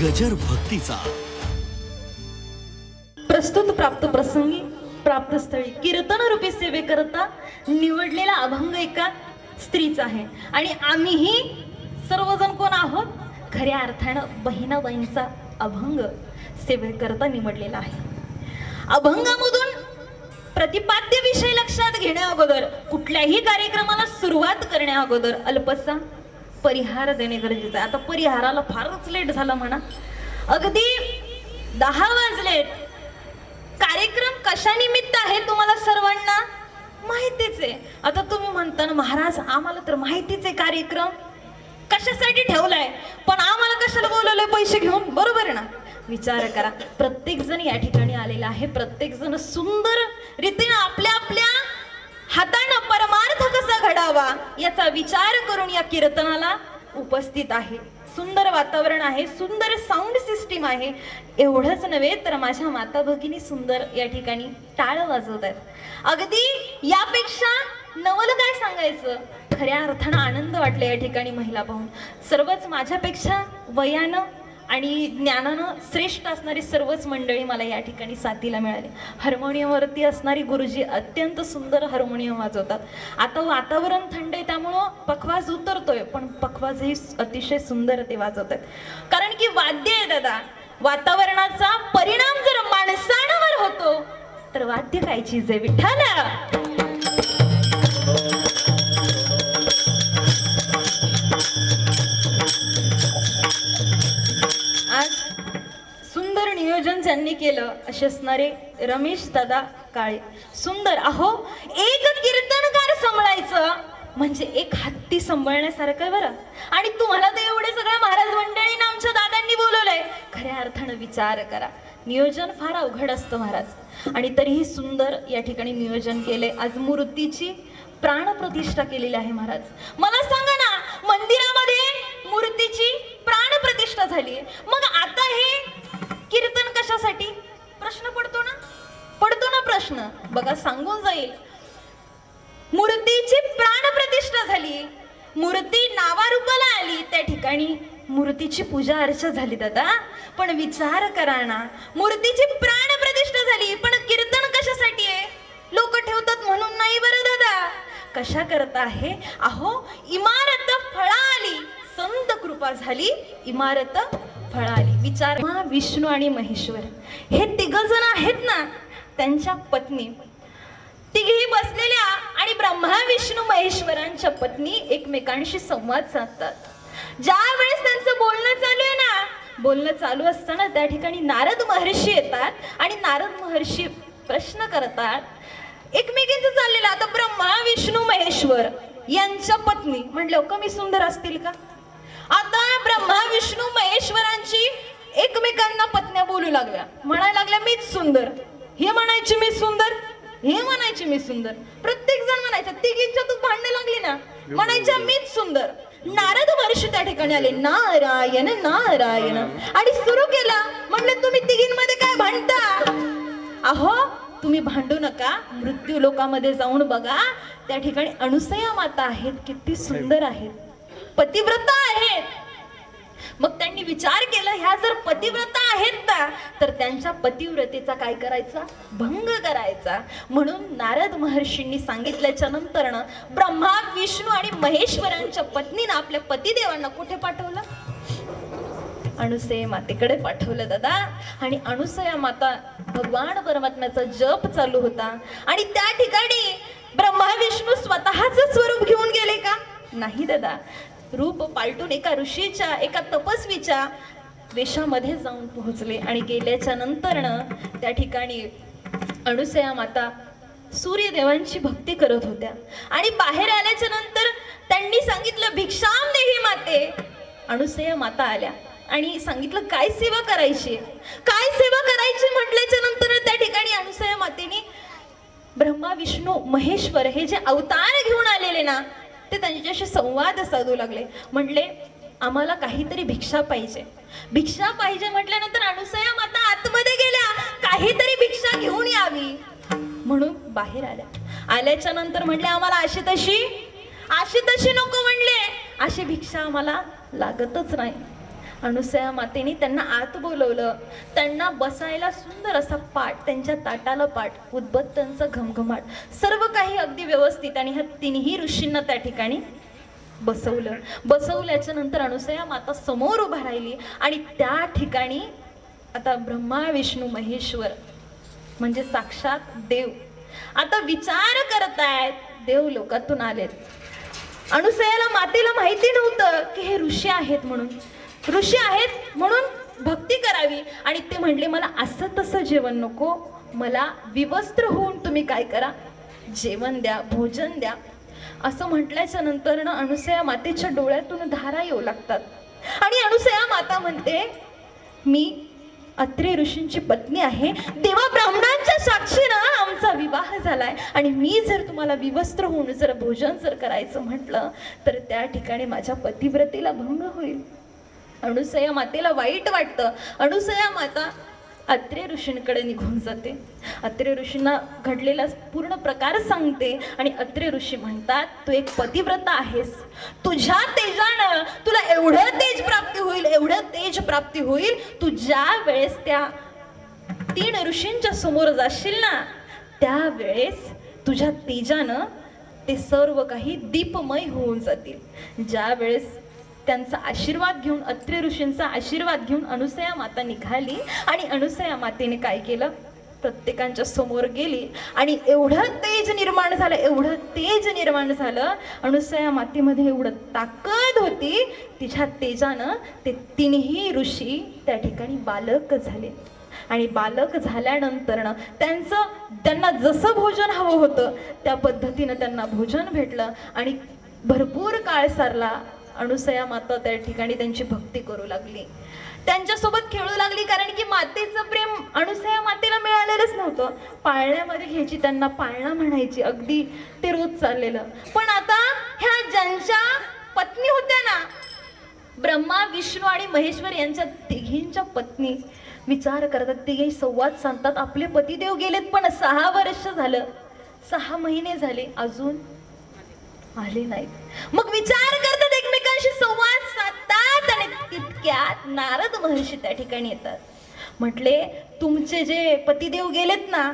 गजर भक्तीचा. प्रस्तुत प्राप्त प्रसंगी प्राप्त स्थळी कीर्तन रूपी सेवे करता निवडलेला अभंग एका स्त्रीचा आहे. आणि आम्हीही सर्वजण कोण आहोत? खऱ्या अर्थानं बहिणाबाईंचा अभंग सेवे करता निवडलेला आहे. अभंगामधून प्रतिपाद्य विषय लक्षात घेण्या अगोदर कुठल्याही कार्यक्रमाला सुरुवात करण्या अगोदर अल्पसा परिहार देणे गरजेचं आहे. आता परिहाराला फारच लेट झाला म्हणा. अगदी दहा वाजलेत कार्यक्रम कशा निमित्त आहे तुम्हाला सर्वांना? माहितीच आहे. आता तुम्ही म्हणता ना महाराज आम्हाला तर माहितीच आहे कार्यक्रम. कशासाठी ठेवलाय? पण आम्हाला कशाला बोलवलंय पैसे घेऊन? बरोबर आहे ना? विचार करा. प्रत्येक जण या ठिकाणी आलेला आहे. प्रत्येक जण सुंदर रीतीने आपल्या आपल्या हातानं परमार्थ कसा घडावा याचा विचार करून या कीर्तनाला उपस्थित आहे. सुंदर वातावरण आहे सुंदर साऊंड सिस्टीम आहे. एवढंच नव्हे तर माझ्या माता भगिनी सुंदर या ठिकाणी टाळ वाजवत आहेत अगदी यापेक्षा नवल काय सांगायचं? खऱ्या अर्थानं आनंद वाटला या ठिकाणी महिला पाहून. सर्वच माझ्यापेक्षा वयानं आणि ज्ञानानं श्रेष्ठ असणारी सर्वच मंडळी मला या ठिकाणी साथीला मिळाली. हार्मोनियमवरती असणारी गुरुजी अत्यंत सुंदर हार्मोनियम वाजवतात. आता वातावरण थंड आहे त्यामुळं पखवाज उतरतोय पण पखवाजही अतिशय सुंदर ते वाजवत आहेत कारण की वाद्य आहे दादा. वातावरणाचा परिणाम जर माणसांवर होतो तर वाद्य काय चीज आहे विठ्ठल! नियोजन ज्यांनी केलं असे असणारे रमेश दादा काळे. सुंदर अहो एक कीर्तनकार सांभाळायचं म्हणजे एक हत्ती सांभाळण्यासारखं आहे बरं. आणि तुम्हाला तर एवढे सगळ्या महाराज मंडळीनं आमच्या दादांनी बोलवलंय. खऱ्या अर्थानं विचार करा. नियोजन फार अवघड असतं महाराज. आणि तरीही सुंदर या ठिकाणी नियोजन केले. आज मूर्तीची प्राणप्रतिष्ठा केलेली आहे महाराज. मला सांगा ना मंदिरामध्ये मूर्तीची प्राणप्रतिष्ठा झाली. मग आता हे कीर्तन कशासाठी? प्रश्न पडतो ना? पडतो ना प्रश्न. बघा सांगून जाईल. मूर्तीची प्राण प्रतिष्ठा झाली. मूर्ती नावारूपाला आली. त्या ठिकाणी मूर्तीची पूजा अर्चा झाली दादा. पण विचार करा ना. मूर्तीची प्राण प्रतिष्ठा झाली पण कीर्तन कशासाठी आहे? लोक ठेवतात म्हणून नाही बरं दादा. कशा करता आहे? अहो इमारत फळा आली संत कृपा झाली. इमारत फळाली. विचार विष्णू आणि महेश्वर. हे तिघ जण आहेत ना त्यांच्या पत्नी. तिघी बसलेल्या आणि ब्रह्मा विष्णू महेश्वरांच्या पत्नी एकमेकांशी संवाद साधतात. ज्या वेळेस त्यांचं बोलणं चालू आहे ना बोलणं चालू असताना त्या ठिकाणी नारद महर्षी येतात आणि नारद महर्षी प्रश्न करतात एकमेकींचं चाललेलं आता ब्रह्मा विष्णू महेश्वर यांच्या पत्नी. म्हटलं कमी सुंदर असतील का? आता ब्रह्मा विष्णू महेश्वरांची एकमेकांना पत्न्या बोलू लागल्या. म्हणायला लागल्या मीच सुंदर. हे म्हणायची मी सुंदर. हे म्हणायची मी सुंदर. प्रत्येक जण म्हणायचं तिघींच्या तू भांडणं लागली ना? म्हणायच्या मीच सुंदर. नारद महर्षी त्या ठिकाणी आले नारायण नारायण. आणि सुरू केला म्हणलं तुम्ही तिघींमध्ये काय भांडता? अहो तुम्ही भांडू नका. मृत्यू लोकामध्ये जाऊन बघा. त्या ठिकाणी अनुसया माता आहेत किती सुंदर आहेत. पतिव्रता आहेत मग त्यांनी विचार केला ह्या जर पतिव्रता आहेत ना तर त्यांच्या पतिव्रतेचा काय करायचा? भंग करायचा. म्हणून नारद महर्षींनी सांगितल्याच्या नंतरनं ब्रह्मा विष्णू आणि महेश्वरांच्या पत्नीनं आपल्या पतिदेवांना कुठे पाठवलं? अणुसया मातेकडे पाठवलं दादा. आणि अणुसया माता भगवान परमात्म्याचा जप चालू होता. आणि त्या ठिकाणी ब्रह्मा विष्णू स्वतःच स्वरूप घेऊन गेले का? नाही दादा. रूप पालटून एका ऋषीच्या एका तपस्वीच्या वेशामध्ये जाऊन पोहोचले. आणि गेल्याच्या नंतरनं त्या ठिकाणी अणुसया माता सूर्यदेवांची भक्ती करत होत्या. आणि बाहेर आल्याच्यानंतर त्यांनी सांगितलं भिक्षाम देही माते. अणुसया माता आल्या आणि सांगितलं काय सेवा करायची? काय सेवा करायची? म्हटल्याच्या नंतर त्या ठिकाणी अणुसया मातेने ब्रह्मा विष्णू महेश्वर हे जे अवतार घेऊन आलेले ना ते त्यांच्याशी संवाद साधू लागले. म्हटले आम्हाला काहीतरी भिक्षा पाहिजे. भिक्षा पाहिजे म्हटल्यानंतर अनुसया माता आतमध्ये गेल्या. काहीतरी भिक्षा घेऊन यावी. म्हणून बाहेर आल्या. आल्याच्यानंतर म्हटले आम्हाला अशी तशी अशी तशी नको म्हणले. अशी भिक्षा आम्हाला लागतच नाही. अनुसया मातेने त्यांना आत बोलवलं. त्यांना बसायला सुंदर असा पाठ त्यांच्या ताटाला पाठ उद्बत्तांचा घमघमाट सर्व काही अगदी व्यवस्थित आणि ह्या तिन्ही ऋषींना त्या ठिकाणी बसवलं. बसवल्याच्या नंतर अनुसया माता समोर उभा राहिली आणि त्या ठिकाणी आता ब्रह्मा विष्णू महेश्वर म्हणजे साक्षात देव. आता विचार करतायत देव लोकातून आलेत. अनुसयाला मातेला माहिती नव्हतं की हे ऋषी आहेत म्हणून. ऋषी आहेत म्हणून भक्ती करावी. आणि ते म्हणले मला असं तसं जेवण नको. मला विवस्त्र होऊन तुम्ही काय करा? जेवण द्या भोजन द्या. असं म्हटल्याच्या नंतर ना अनुसया मातेच्या डोळ्यातून धारा येऊ लागतात. आणि अनुसया माता म्हणते मी अत्रे ऋषींची पत्नी आहे. देवा ब्राह्मणांच्या साक्षीनं आमचा विवाह झालाय. आणि मी जर तुम्हाला विवस्त्र होऊन जर भोजन जर करायचं म्हटलं तर त्या ठिकाणी माझ्या पतिव्रतेला भंग होईल. अनुसया मातेला वाईट वाटतं. अनुसया माता अत्रे ऋषींकडे निघून जाते. अत्रे ऋषींना घडलेला पूर्ण प्रकार सांगते आणि अत्रे ऋषी म्हणतात तू एक पतिव्रता आहेस. तुझ्या तेजानं तुला एवढं तेज प्राप्ती होईल एवढं तेज प्राप्ती होईल. तू ज्या वेळेस त्या तीन ऋषींच्या समोर जाशील ना त्यावेळेस तुझ्या तेजानं ते सर्व काही दीपमय होऊन जातील. ज्या वेळेस त्यांचा आशीर्वाद घेऊन अत्रे ऋषींचा आशीर्वाद घेऊन अनुसया माता निघाली आणि अनुसया मातेने काय केलं? प्रत्येकांच्या समोर गेली आणि एवढं तेज निर्माण झालं एवढं तेज निर्माण झालं. अनुसया मातेमध्ये एवढं ताकद होती तिच्या तेजानं ते तिन्ही ऋषी त्या ठिकाणी बालक झाले. आणि बालक झाल्यानंतरनं त्यांचं त्यांना जसं भोजन हवं होतं त्या पद्धतीनं त्यांना भोजन भेटलं आणि भरपूर काळ सरला. अनुसया माता त्या ठिकाणी त्यांची भक्ती करू लागली. त्यांच्यासोबत खेळू लागली कारण की मातेचं प्रेम अनुसया मातेला मिळालेलंच नव्हतं. पाळण्यामध्ये घ्यायची त्यांना पाळणा म्हणायची. अगदी ते रोज चाललेलं. पण आता ह्या ज्यांच्या पत्नी होत्या ना ब्रह्मा विष्णू आणि महेश्वर यांच्या तिघींच्या पत्नी विचार करतात. तिघे संवाद सांगतात आपले पतिदेव गेलेत पण सहा वर्ष झालं. सहा महिने झाले. अजून आले नाहीत. मग विचार करतात इतक्यात नारद महर्षी त्या ठिकाणी येतात. म्हटले तुमचे जे पतिदेव गेलेत ना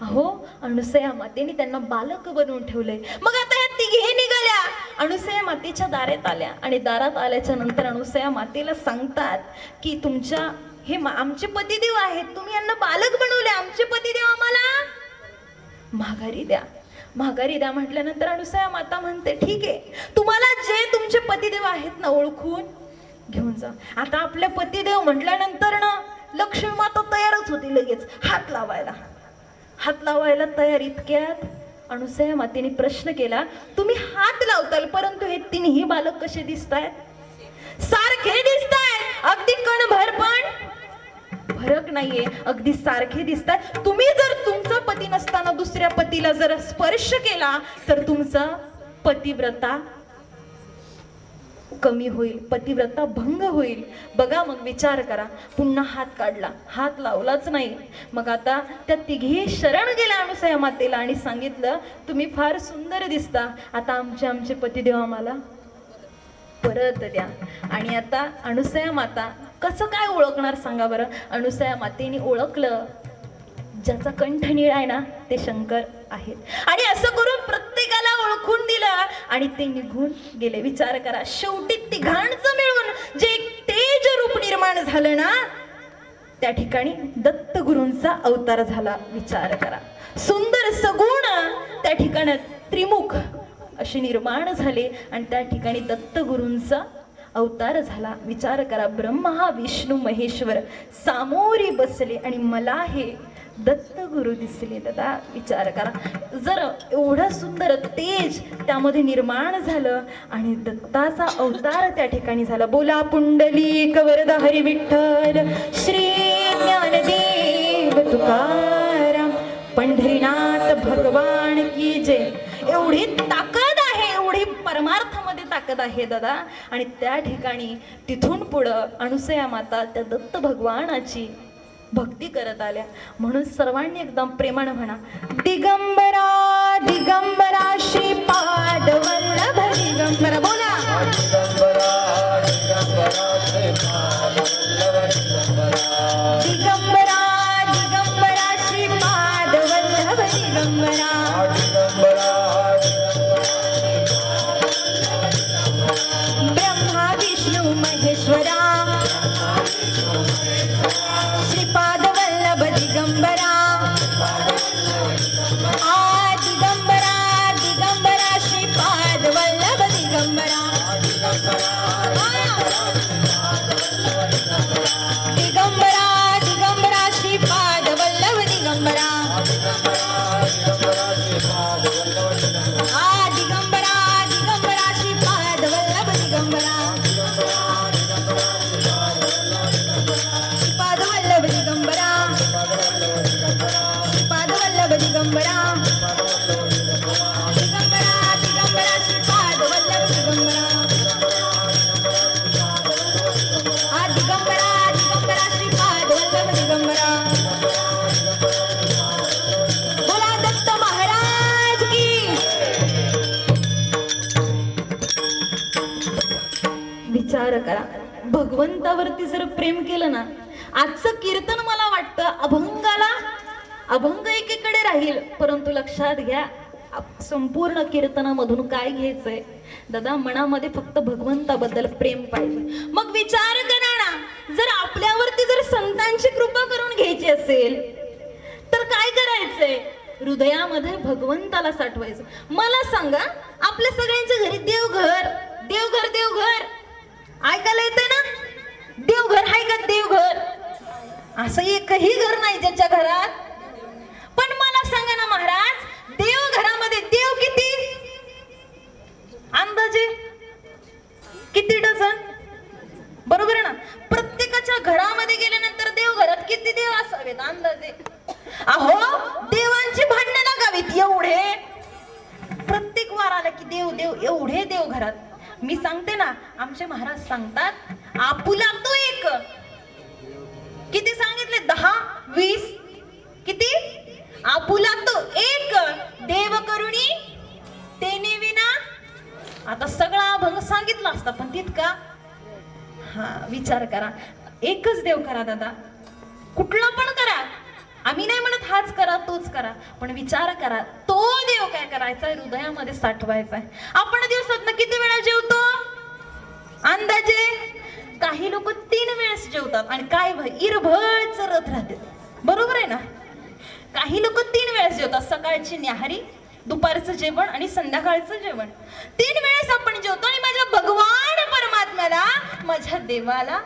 अहो अनुसया मातेने त्यांना बालक बनवून ठेवले. मग आता या तिघे निघाल्या. अनुसया मातेच्या दारात आल्या आणि दारात आल्याच्यानंतर अनुसया मातेला सांगतात की तुमच्या हे मा- आमचे पतिदेव आहेत. तुम्ही यांना बालक बनवले. आमचे पतिदेव आम्हाला माघारी द्या. माघारी द्या म्हटल्यानंतर अनुसया माता म्हणते ठीक आहे. तुम्हाला जे तुमचे पतिदेव आहेत ना ओळखून घेऊन जा. आता आपले पतिदेव म्हटल्यानंतर ना लक्ष्मी माता तयारच होती लगेच. हात लावायला. हात लावायला तयार इतक्यात अनुसया मातेने प्रश्न केला तुम्ही हात लावताल परंतु हे तिन्ही बालक कसे दिसत आहेत सारखे दिसत आहेत अगदी कणभर पण. फरक नाहीये. अगदी सारखे दिसतात तुम्ही जर तुमचा पती नसताना दुसऱ्या पतीला जर स्पर्श केला तर तुमचा पतिव्रता कमी होईल पतिव्रता भंग होईल. बघा मग विचार करा. पुन्हा हात काढला. हात लावलाच नाही. मग आता त्या तिघी शरण गेल्या अनुसया मातेला आणि सांगितलं तुम्ही फार सुंदर दिसता. आता आमचे आमचे पतिदेव आम्हाला परत द्या. आणि आता अनुसया माता कसं काय ओळखणार सांगा बरं? अनुसया मातेने ओळखलं. ज्याचा कंठ निळा आहे ना ते शंकर आहेत. आणि असं करून खून दिला दिलं आणि ते निघून गेले. विचार करा शेवटी तिघांचं मिळून जे तेज रूप निर्माण झालं ना त्या ठिकाणी दत्तगुरूंचा अवतार झाला. विचार करा. सुंदर सगुण त्या ठिकाणी त्रिमुख असे निर्माण झाले आणि त्या ठिकाणी दत्तगुरूंचा अवतार झाला. विचार करा ब्रह्मा विष्णू महेश्वर सामोरी बसले आणि मला हे दत्त गुरु दिसले दादा विचार करा. जर एवढं सुंदर तेज त्यामध्ये निर्माण झालं आणि दत्ताचा अवतार त्या ठिकाणी झाला. बोला पुंडली कवरदा हरी विठ्ठल श्री ज्ञानदेव तुकाराम पंढरीनाथ भगवान की जय. एवढी ताकद आहे एवढी परमार्थामध्ये ताकद आहे दादा. आणि त्या ठिकाणी तिथून पुढं अनुसया माता त्या दत्त भगवानाची भक्ती करत आल्या. म्हणून सर्वांनी एकदम प्रेमानं म्हणा दिगंबरा दिगंबरा श्रीपाद वल्लभ दिगंबरा बोला विचार करा. भगवंतावरती जर प्रेम केलं ना आजचं कीर्तन मला वाटतं अभंगाला अभंग एकीकडे राहील. परंतु लक्षात घ्या संपूर्ण कीर्तनामधून काय घ्यायचंय? दादा मनामध्ये फक्त भगवंताबद्दल प्रेम पाहिजे. मग विचार करा ना. जर आपल्यावरती जर संतांची कृपा करून घ्यायची असेल तर काय करायचंय? हृदयामध्ये भगवंताला साठवायचं. मला सांगा आपल्या सगळ्यांच्या घरी देवघर देवघर देवघर. ऐकायला येते ना? देवघर आहे का देवघर? असं एकही घर नाही ज्याच्या घरात हा विचार करा. एकच देव करा दादा. कुठला पण करा. आम्ही नाही म्हणत हाच करा तोच करा. पण विचार करा तो देव काय करायचा हृदयामध्ये साठवायचा आहे. आपण दिवसात किती वेळा जेवतो? अंदाजे काही लोक तीन वेळेस जेवतात आणि काय भय इरभळ चरत राहते. बरोबर आहे ना? काही लोक तीन वेळेस जेवतात. सकाळची न्याहारी दुपारचं जेवण आणि संध्याकाळचं जेवण. तीन वेळेस आपण जेवतो आणि माझ्या भगवान परमात्म्याला माझ्या देवाला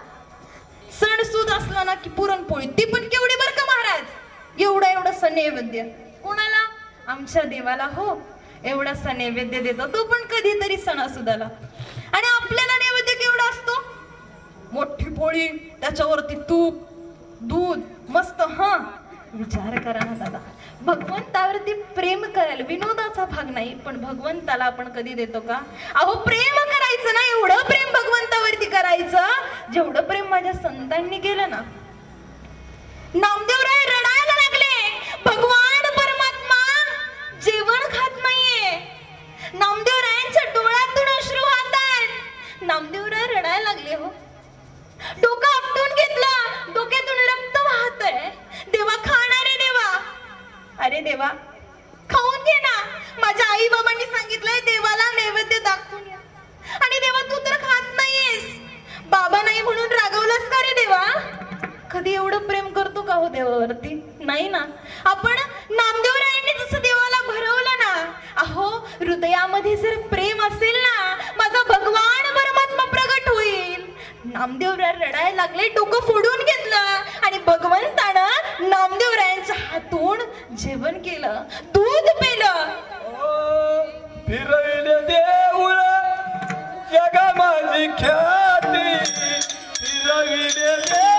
सणसूद असला ना की पुरणपोळी ती पण केवढी बर का महाराज? एवढा एवढासा नैवेद्य कोणाला? आमच्या देवाला हो. एवढासा नैवेद्य देतो. तो पण कधीतरी सणासुदाला. आणि आपल्याला नैवेद्य केवढा असतो? मोठी पोळी त्याच्यावरती तूप दूध मस्त हा. विचार करा ना दादा. भगवंतावरती प्रेम करायला विनोदाचा भाग नाही पण भगवंताला आपण कधी देतो का? अहो प्रेम करायचं ना एवढं प्रेम भगवंतावरती करायचं? जेवढं प्रेम माझ्या संतांनी केलं ना. नामदेवराय रडायला लागले. भगवान परमात्मा जेवण खात नाहीये. नामदेवरायांच्या डोळ्यातून अश्रू वाहतात. नामदेवराय रडायला लागले हो. माझी ख्याती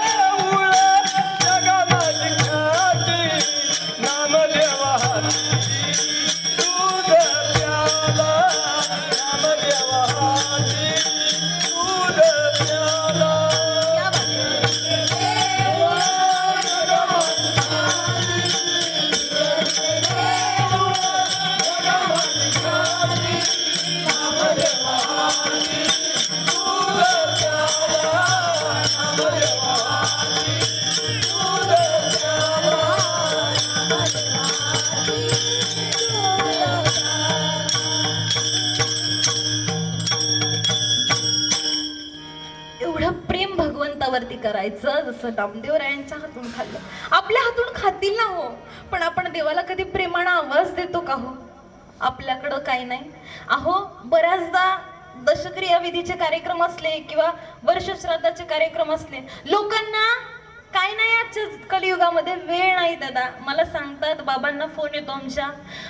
करायचं जसं नामदेवरायांच्या हातून खाल्लं. आपल्या हातून खातील ना हो. पण आपण देवाला कधी प्रेमानं आवाज देतो का हो? आपल्याकडं काही नाही. अहो बऱ्याचदा दशक्रिया विधीचे कार्यक्रम असले किंवा वर्षश्राद्धाचे कार्यक्रम असले लोकांना काय नाही आजच्या कलियुगामध्ये वेळ नाही दादा. मला सांगतात बाबांना फोन येतो आमच्या.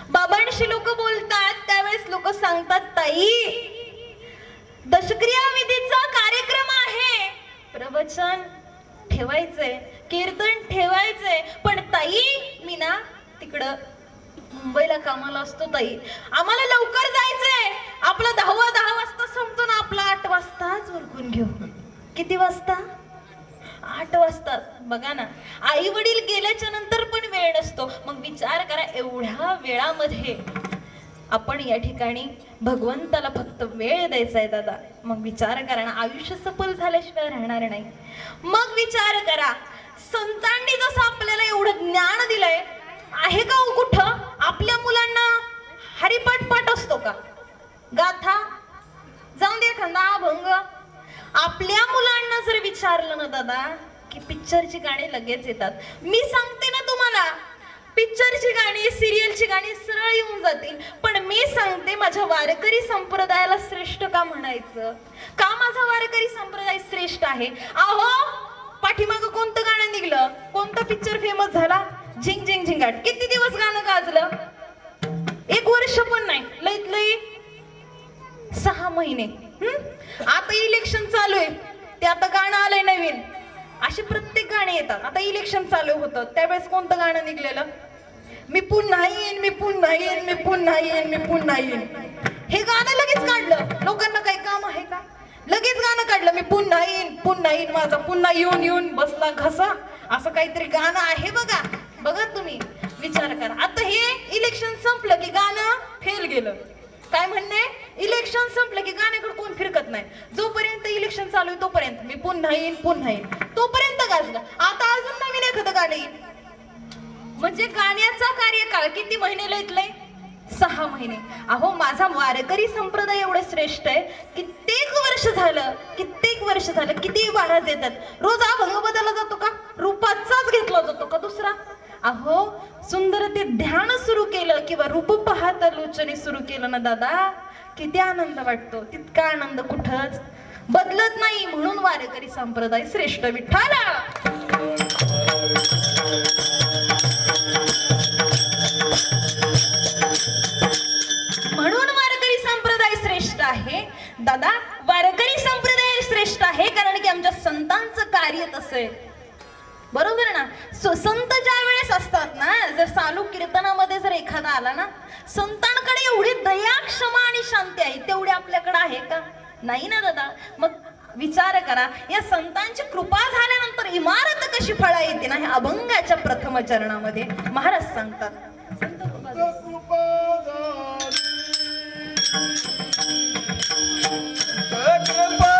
बाबांशी लोक बोलतात त्यावेळेस लोक सांगतात ताई दशक्रिया विधीचा कार्यक्रम आहे प्रवचन ठेवायचंय कीर्तन ठेवायचंय पण ताई मी ना तिकडं मुंबईला कामाला असतो ताई. आम्हाला लवकर जायचंय. आपला दहावा दहा वाजता संपतो ना आपला आठ वाजताच उरकून घेऊ. किती वाजता? आठ वाजता. बघा ना आई वडील गेल्याच्यानंतर पण वेळ नसतो. मग विचार करा एवढ्या वेळामध्ये. आपण या ठिकाणी भगवंताला फक्त वेळ द्यायचा आहे दादा. मग विचार करा ना आयुष्य सफल झाल्याशिवाय राहणार नाही. मग विचार करा संतांनी जसं आपल्याला एवढं ज्ञान दिलंय आहे का ओ कुठं? आपल्या मुलांना हरिपाठ पाठ असतो का? गाथा? जाऊन दे एखादा अभंग. आपल्या मुलांना जर विचारलं ना दादा की पिक्चरची गाणी लगेच येतात. मी सांगते ना तुम्हाला पिक्चरची गाणी सिरियलची गाणी सरळ येऊन जातील. पण मी सांगते माझ्या वारकरी संप्रदायाला श्रेष्ठ का म्हणायचं? का माझा वारकरी संप्रदाय श्रेष्ठ आहे? अहो पाठीमागं कोणतं गाणं निघलं? कोणता पिक्चर फेमस झाला? झिंग झिंग झिंगाट. किती दिवस गाणं गाजलं? एक वर्ष पण नाही. लईत लई. सहा महिने. आता इलेक्शन चालू आहे. ते आता गाणं आलंय नवीन. असे प्रत्येक गाणे येतात. आता इलेक्शन चालू होतं. त्यावेळेस कोणतं गाणं निघलेलं? मी पुन्हा येईन मी पुन्हा येईन मी पुन्हा येईन मी पुन्हा येईन. हे गाणं लगेच काढलं. लोकांना काही काम आहे का? लगेच गाणं काढलं. मी पुन्हा येईन पुन्हा येईन माझा पुन्हा येऊन येऊन बसला घसा. असं काहीतरी गाणं आहे बघा. बघा तुम्ही. विचार करा. आता हे इलेक्शन संपलं की गाणं फेल गेलं. काय म्हणणे? इलेक्शन संपलं की गाण्याकडे कोण फिरकत नाही. जोपर्यंत इलेक्शन चालू आहे तोपर्यंत. मी पुन्हा येईन पुन्हा येईन. तोपर्यंत गाजलं. आता अजून नवीन एखादं गाणं येईल. म्हणजे गाण्याचा कार्यकाळ किती महिने लयतलंय? सहा महिने. अहो माझा वारकरी संप्रदाय एवढं श्रेष्ठ आहे. कित्येक वर्ष झालं कित्येक वर्ष झालं किती महाराज येतात रोज अभंग बदलला जातो का? रूपाचाच घेतला जातो का दुसरा? अहो सुंदर ते ध्यान सुरू केलं किंवा रूप पाहता लोचने सुरू केलं ना दादा? किती आनंद वाटतो. तितका आनंद कुठंच बदलत नाही म्हणून वारकरी संप्रदाय श्रेष्ठ विठ्ठला! म्हणून वारकरी संप्रदाय श्रेष्ठ आहे. दादा वारकरी संप्रदाय श्रेष्ठ आहे कारण की आमच्या संतांचं कार्य तसं आहे. बरोबर ना? संत ज्या वेळेस असतात ना जर चालू कीर्तनामध्ये जर एखादा आला ना संतांकडे एवढी दया क्षमा आणि शांती आहे तेवढी आपल्याकडे आहे का? नाही ना दादा? मग विचार करा या संतांची कृपा झाल्यानंतर इमारत कशी फळा येते ना ह्या अभंगाच्या प्रथम चरणामध्ये महाराज सांगतात. कृपा झाली